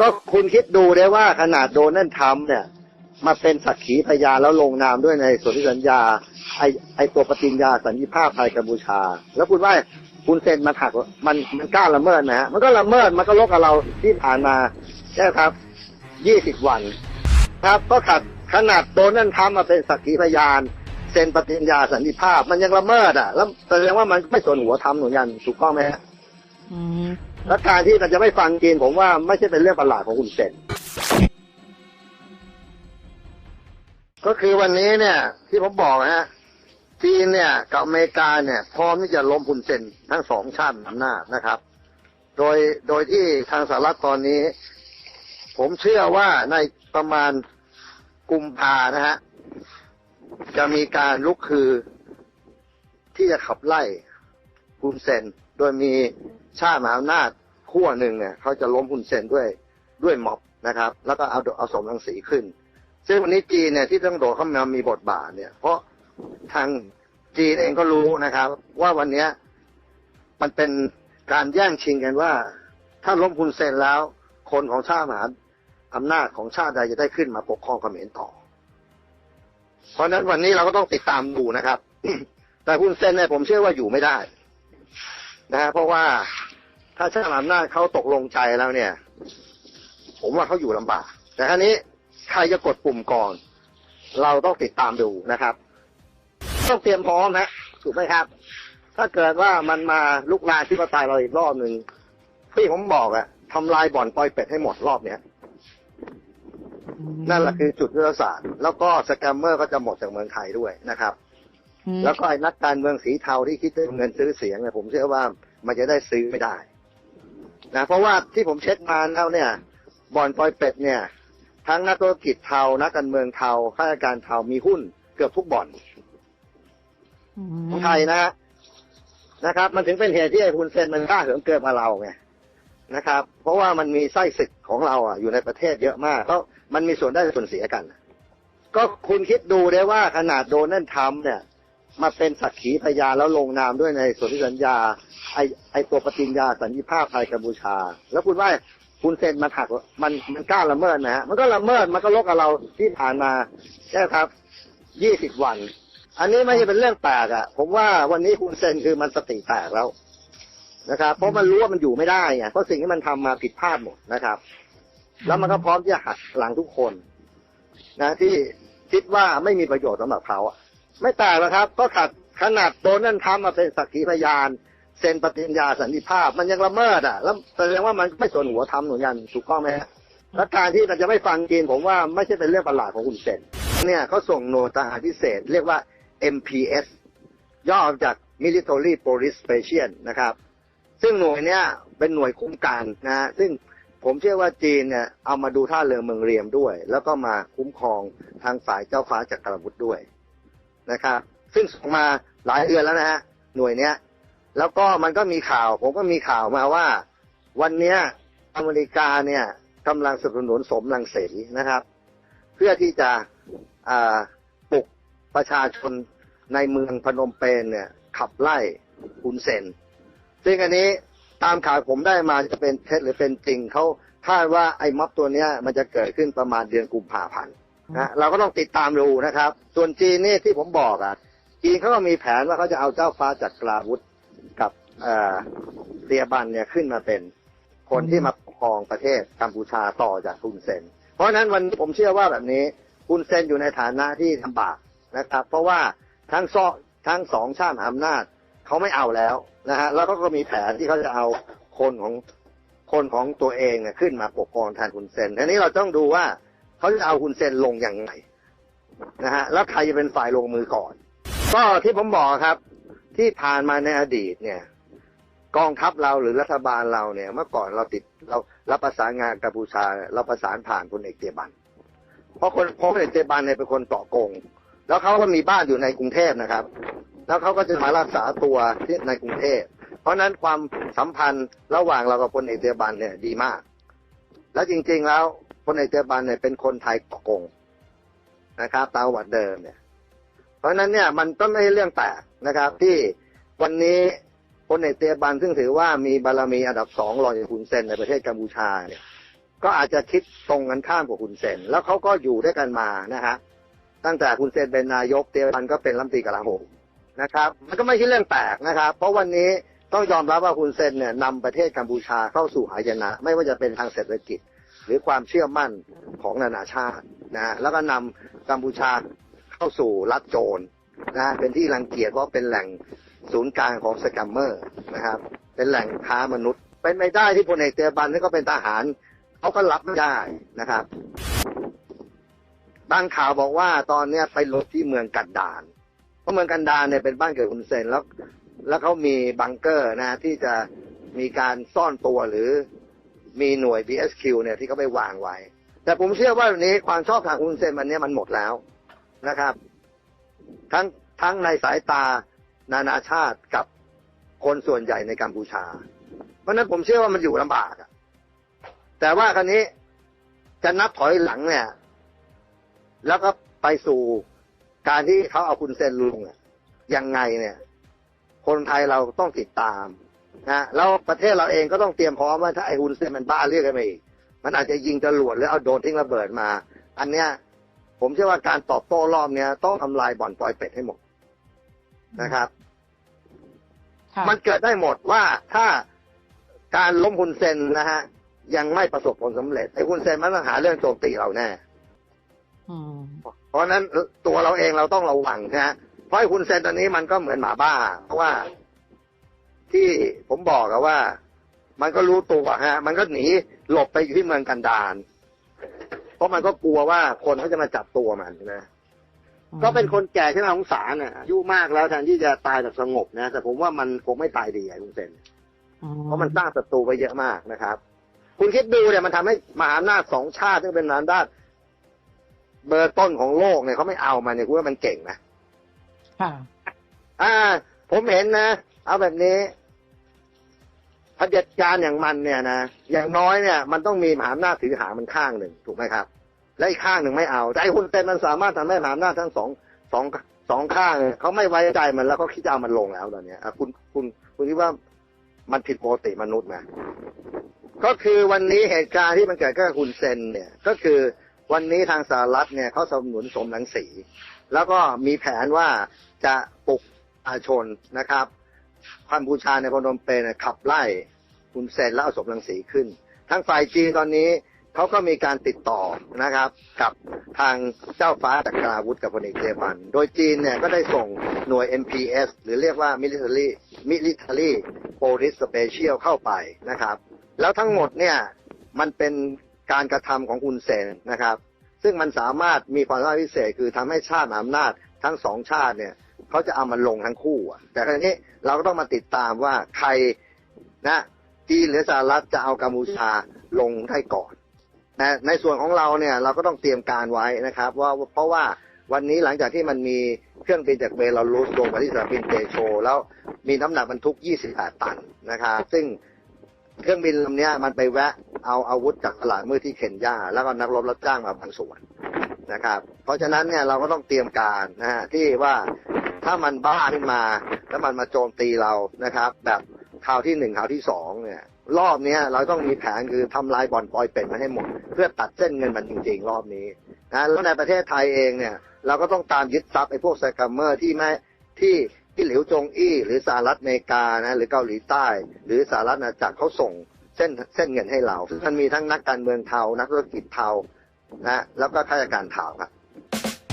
ก็คุณคิดดูได้ว่าขนาดโดนัลด์ทรัมป์เนี่ย มาเป็นสักขีพยานแล้วลงนามด้วยในสนธิสัญญา ไอไอตัวปฏิญญาสันติภาพไทยกัมพูชา แล้วคุณว่าคุณเซ็นมาถักมันมันกล้าละเมิดนะฮะมันก็ละเมิดมันก็ลบกับเราที่ผ่านมาใช่ครับยี่สิบวัน ครับ ก็ขัดขนาดโดนัลด์ทรัมาเป็นสักขีพยานเซ็นปฏิญญาสันติภาพมันยังละเมิดอะ แล้วแสดงว่ามันไม่สนหัวทำหมือนกันถูกต้องไหมฮะอืมและการที่มันจะไม่ฟังจีนผมว่าไม่ใช่เป็นเรื่องประหลาดของคุณเซนก็คือวันนี้เนี่ย ที่ผมบอกนะฮะจีนเนี่ยกับอเมริกาเนี่ย พร้อมที่จะล้มคุณเซนทั้งสองชาติอำนาจนะครับ โดยโดยที่ทางสหรัฐตอนนี้ ผมเชื่อว่าในประมาณกุมภานะฮะจะมีการลุกคือที่จะขับไล่คุณเซนโดยมี ชาติมหาอำนาจขั้วหนึ่งเนี่ยเขาจะล้มคุณเซนด้วยด้วยม็อบนะครับ แล้วก็เอาเอาสมรังสีขึ้น ซึ่งวันนี้จีนเนี่ยที่ต้องโดดเข้ามามีบทบาทเนี่ย เพราะทางจีนเองก็รู้นะครับ ว่าวันเนี้ยมันเป็นการแย่งชิงกันว่า ถ้าล้มคุณเซนแล้ว คนของชาติมหาอำนาจของชาติใดจะได้ขึ้นมาปกครองเขมรต่อ เพราะฉะนั้นวันนี้เราก็ต้องติดตามดูนะครับ แต่คุณเซนเนี่ยผมเชื่อว่าอยู่ไม่ได้ นะฮะเพราะว่าถ้าชาติอำนาจเขาตกลงใจแล้วเนี่ย ผมว่าเขาอยู่ลำบาก แต่ครั้นี้ใครจะกดปุ่มก่อน เราต้องติดตามดูนะครับ ต้องเตรียมพร้อมนะถูกไหมครับ ถ้าเกิดว่ามันมาลุกลามที่ปไตยเราอีกรอบหนึ่งที่ผมบอกอะทำลายบ่อนปล่อยเป็ดให้หมดรอบเนี้ยนั่นแหละคือจุดยุทธศาสตร์ แล้วก็สแกมเมอร์ก็จะหมดจากเมืองไทยด้วยนะครับ แล้วก็ไอ้นักการเมืองสีเทาที่คิดจะเอาเงินซื้อเสียงเนี่ยผมเชื่อว่ามันจะได้ซื้อไม่ได้นะเพราะว่าที่ผมเช็คมาแล้วเนี่ย บ่อนปอยเป็ดเนี่ย ทั้งนักธุรกิจเทานักการเมืองเทาข้าราชการเทามีหุ้นเกือบทุกบ่อนอืมของไทยนะฮะนะครับ มันถึงเป็นเหตุที่ไอ้คุณเซนมันกล้าเหิมเกินมาเราไงนะครับ เพราะว่ามันมีไส้ศึกของเราอะอยู่ในประเทศเยอะมากแล้วมันมีส่วนได้ส่วนเสียกัน ก็คุณคิดดูได้ว่าขนาดโดนัลด์ทรัมป์เนี่ย มาเป็นสักขีพยานแล้วลงนามด้วยในสนธิสัญญา ไอไอตัวปฏิญญาสันติภาพไทยกัมพูชา แล้วคุณว่าคุณเซ็นมาถักมันมันกล้าละเมิดนะฮะมันก็ละเมิดมันก็ลบกับเราที่ผ่านมาใช่ครับยี่สิบวัน อันนี้ไม่ใช่เป็นเรื่องแปลกอะผมว่าวันนี้คุณเซ็นคือมันสติแตกแล้วนะครับ เพราะมันรู้ว่ามันอยู่ไม่ได้ไงเพราะสิ่งที่มันทำมาผิดพลาดหมดนะครับ แล้วมันก็พร้อมที่จะหักหลังทุกคน นะที่คิดว่าไม่มีประโยชน์สำหรับเขาอะ ไม่แตกหรอกครับ ก็ขัดขนาดโดนัลด์ทรัมาเป็นสักขีพยานเซ็นปฏิญญาสันติภาพ มันยังละเมิดอะ แล้วแสดงว่ามันไม่สนหัวทำหมือนกันถูกต้องไหมฮะและการที่มันจะไม่ฟังจีนผมว่าไม่ใช่เป็นเรื่องประหลาดของคุณเซนเนี่ยเขาส่งหน่วยทหารพิเศษ เรียกว่า MPS ย่อจาก Military Police Special นะครับ ซึ่งหน่วยเนี้ยเป็นหน่วยคุ้มกันนะฮะซึ่งผมเชื่อว่าจีนเนี่ยเอามาดูท่าเรือเมืองเรียมด้วย แล้วก็มาคุ้มครองทางฝ่ายเจ้าฟ้าจักกรวรรด้วย นะครับ ซึ่งส่งมาหลายเดือนแล้วนะฮะหน่วยเนี้ย แล้วก็มันก็มีข่าว ผมก็มีข่าวมาว่า วันเนี้ยอเมริกาเนี่ยกำลังสนับสนุนสมรังสีนะครับ เพื่อที่จะปลุกประชาชนในเมืองพนมเปญเนี่ย ขับไล่คุณเซนซึ่งอันนี้ตามข่าวผมได้มาจะเป็นเท็จหรือเป็นจริงเขาคาดว่าไอ้ม็อบตัวเนี้ยมันจะเกิดขึ้นประมาณเดือนกุมภาพันธ์ นะเราก็ต้องติดตามดูนะครับ ส่วนจีนนี่ที่ผมบอกอะ จีนเขาก็มีแผนว่าเขาจะเอาเจ้าฟ้าจักราวุธกับเอ่อเตียบันเนี่ยขึ้นมาเป็นคนที่มาปกครองประเทศกัมพูชาต่อจากคุณเซน เพราะนั้นวันนี้ผมเชื่อว่าแบบนี้คุณเซนอยู่ในฐานะที่ลำบากนะครับ เพราะว่าทั้งซอทั้งสองชาติอำนาจเขาไม่เอาแล้วนะฮะแล้วก็ก็มีแผนที่เขาจะเอาคนของคนของตัวเองเนี่ยขึ้นมาปกครองแทนคุณเซนทีนี้เราต้องดูว่า เขาจะเอาคุณเซนลงอย่างไงนะฮะแล้วใครจะเป็นฝ่ายลงมือก่อน ก็ที่ผมบอกครับ ที่ผ่านมาในอดีตเนี่ย กองทัพเราหรือรัฐบาลเราเนี่ย เมื่อก่อนเราติดเรารับประสานงานกัมพูชาเราประสานผ่านพลเอกเตบันเพราะคนพลเอกเตบันเนี่ยเป็นคนต่อโกง แล้วเขาก็มีบ้านอยู่ในกรุงเทพนะครับ แล้วเขาก็จะมารักษาตัวที่ในกรุงเทพเพราะฉะนั้นความสัมพันธ์ระหว่างเรากับพลเอกเตบันเนี่ยดีมาก แล้วจริงๆแล้ว พลเอกเตียบันเนี่ยเป็นคนไทยต่อโกงนะครับตามวัติเดิมเนี่ย เพราะฉะนั้นเนี่ยมันก็ไม่ใช่เรื่องแปลกนะครับ ที่วันนี้พลเอกเตียบันซึ่งถือว่ามีบารมีอันดับสองรองจากคุณเซนในประเทศกัมพูชาเนี่ย ก็อาจจะคิดตรงกันข้ามกับคุณเซน แล้วเขาก็อยู่ด้วยกันมานะฮะตั้งแต่คุณเซนเป็นนายกเตียวันก็เป็นรัฐมนตรีกลาโหมนะครับ มันก็ไม่ใช่เรื่องแปลกนะครับ เพราะวันนี้ต้องยอมรับว่าคุณเซนเนี่ยนำประเทศกัมพูชาเข้าสู่หายนะ ไม่ว่าจะเป็นทางเศรษฐกิจ หรือความเชื่อมั่นของนานาชาตินะแล้วก็นำกัมพูชาเข้าสู่รัฐโจรนะเป็นที่รังเกียจเพราะเป็นแหล่งศูนย์กลางของสแกมเมอร์นะครับ เป็นแหล่งค้ามนุษย์ เป็นไม่ได้ที่พลเอกเตียบันที่ก็เป็นทหารเขาก็รับไม่ได้นะครับบางข่าวบอกว่าตอนเนี้ยไปลบที่เมืองกันดารเพราะเมืองกันดารเนี่ยเป็นบ้านเกิดคุณเซนแล้ว แล้วเขามีบังเกอร์นะที่จะมีการซ่อนตัวหรือ มีหน่วย BSQ เนี่ยที่เขาไปวางไว้ แต่ผมเชื่อว่าวันนี้ความชอบทางคุณเซนมันเนี้ยมันหมดแล้วนะครับ ทั้งทั้งในสายตานานาชาติกับคนส่วนใหญ่ในกัมพูชา เพราะฉะนั้นผมเชื่อว่ามันอยู่ลำบากอะแต่ว่าครั้นี้จะนับถอยหลังเนี่ย แล้วก็ไปสู่การที่เขาเอาคุณเซนลุงอะยังไงเนี่ย คนไทยเราต้องติดตาม นะแล้วประเทศเราเองก็ต้องเตรียมพร้อมว่าถ้าไอ้คุณเซนมันบ้าเรียกกันไปอีกมันอาจจะยิงจรวดหรือเอาโดรนทิ้งระเบิดมา อันเนี้ย ผมเชื่อว่าการตอบโต้รอบเนี้ยต้องทำลายบ่อนปล่อยเป็ดให้หมดนะครับค่ะมันเกิดได้หมดว่าถ้าการล้มคุณเซนนะฮะ ยังไม่ประสบผลสำเร็จไอ้คุณเซนมันต้องหาเรื่องโจมตีเราแน่อืมเพราะฉะนั้นตัวเราเองเราต้องระวังนะฮะเพราะไอ้คุณเซนตอนนี้มันก็เหมือนหมาบ้า เพราะว่า ที่ผมบอกอะว่า มันก็รู้ตัวฮะ มันก็หนีหลบไปอยู่ที่เมืองกันดารเพราะมันก็กลัวว่าคนเขาจะมาจับตัวมันนะก็เป็นคนแก่ที่น่าสงสารน่ะอายุมากแล้วแทนที่จะตายแบบสงบนะ แต่ผมว่ามันคงไม่ตายดีไอ้คุณเซนอืมเพราะมันสร้างศัตรูไปเยอะมากนะครับ คุณคิดดูเนี่ยมันทำให้มหาอำนาจสองชาติที่เป็นมหาอำนาจเบอร์ต้นของโลกเนี่ยเขาไม่เอามันเนี่ยคุณว่ามันเก่งนะค่ะอ่า ผมเห็นนะ เอาแบบนี้เผด็จการอย่างมันเนี่ยนะอย่างน้อยเนี่ย มันต้องมีมหาอำนาจถือหางมันข้างหนึ่งถูกไหมครับ และอีกข้างหนึ่งไม่เอาแต่ไอ้คุณเซนมันสามารถทำให้มหาอำนาจทั้งสองสองสองข้างเขาไม่ไว้ใจมันแล้วเขาคิดจะเอามันลงแล้วตอนนี้ยคุณคุณคุณคิดว่ามันผิดปกติมนุษย์ไหมก็คือวันนี้เหตุการณ์ที่มันเกิดขึ้นกับคุณเซนเนี่ย ก็คือวันนี้ทางสหรัฐเนี่ยเขาสนับสนุนสมหนังสี แล้วก็มีแผนว่าจะปลุกประชาชนนะครับ กัมพูชาในพนมเปญเนี่ยขับไล่คุณเซนแล้วเอาสมรังสีขึ้น ทางฝ่ายจีนตอนนี้เขาก็มีการติดต่อนะครับ กับทางเจ้าฟ้าจักราวุธกับพลเอกเจมัน โดยจีนเนี่ยก็ได้ส่งหน่วย MPS หรือเรียกว่า military military police special เข้าไปนะครับ แล้วทั้งหมดเนี่ยมันเป็นการกระทำของคุณเซนนะครับ ซึ่งมันสามารถมีความสามารถพิเศษคือทำให้ชาติมหาอำนาจทั้งสองชาติเนี่ย เขาจะเอามันลงทั้งคู่อะ แต่คราวนี้เราก็ต้องมาติดตามว่าใครนะจีนหรือสหรัฐจะเอากัมพูชาลงได้ก่อนนะในส่วนของเราเนี่ยเราก็ต้องเตรียมการไว้นะครับว่าเพราะว่าวันนี้หลังจากที่มันมีเครื่องบินจากเบลารุสลงมาที่สนามบินเตโช แล้วมีน้ำหนักบรรทุก 28 ตันนะครับซึ่งเครื่องบินลำนี้มันไปแวะเอาอาวุธจากตลาดมืดที่เคนยาแล้วก็นักรบรับจ้างมาบางส่วนนะครับ เพราะฉะนั้นเนี่ยเราก็ต้องเตรียมการนะฮะที่ว่า ถ้ามันบ้าขึ้นมาแล้วมันมาโจมตีเรานะครับ แบบข่าวที่หนึ่งข่าวที่สองเนี่ยรอบนี้เราต้องมีแผนคือทำลายบ่อนปลอยเป็ดมาให้หมด เพื่อตัดเส้นเงินมันจริง ๆ รอบนี้นะแล้วในประเทศไทยเองเนี่ย เราก็ต้องตามยึดทรัพย์ไอ้พวกสแกมเมอร์ที่ไม่ที่ที่หลิวจงอี้ หรือสหรัฐอเมริกานะหรือเกาหลีใต้ หรือสหรัฐอาณาจักรเขาส่งเส้นเส้นเงินให้เราซึ่งมันมีทั้งนักการเมืองเทานักธุรกิจเทานะแล้วก็ข้าราชการเทาครับ